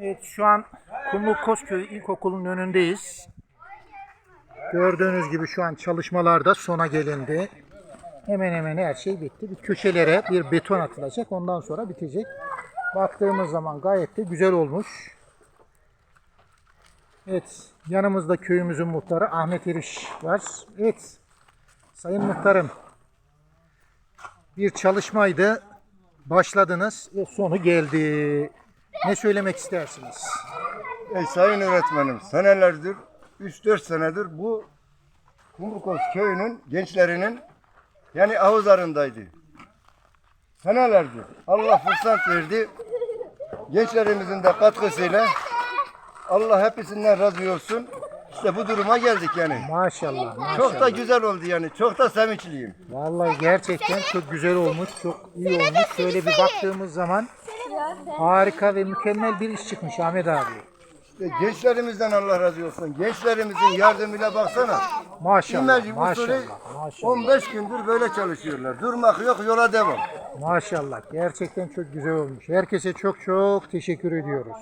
Evet şu an Kumluk Kozköy İlkokulu'nun önündeyiz. Gördüğünüz gibi şu an çalışmalarda sona gelindi. Hemen hemen her şey bitti. Bir köşelere bir beton atılacak. Ondan sonra bitecek. Baktığımız zaman gayet de güzel olmuş. Evet, yanımızda köyümüzün muhtarı Ahmet Eriş var. Evet, Sayın Muhtarım, bir çalışmaydı. Başladınız ve sonu geldi. Ne söylemek istersiniz? Ey sayın öğretmenim, senelerdir, 3-4 senedir bu Kumrukoz köyünün gençlerinin yani avuzlarındaydı. Senelerdir. Allah fırsat verdi. Gençlerimizin de katkısıyla Allah hepsinden razı olsun. İşte bu duruma geldik yani. Maşallah, maşallah. Çok da güzel oldu yani. Çok da sevinçliyim. Vallahi gerçekten çok güzel olmuş, çok iyi olmuş. Şöyle bir baktığımız zaman harika ve mükemmel bir iş çıkmış Ahmet abi. İşte gençlerimizden Allah razı olsun. Gençlerimizin yardımıyla baksana. Maşallah, maşallah, maşallah. 15 gündür böyle çalışıyorlar. Durmak yok, yola devam. Maşallah, gerçekten çok güzel olmuş. Herkese çok çok teşekkür ediyoruz.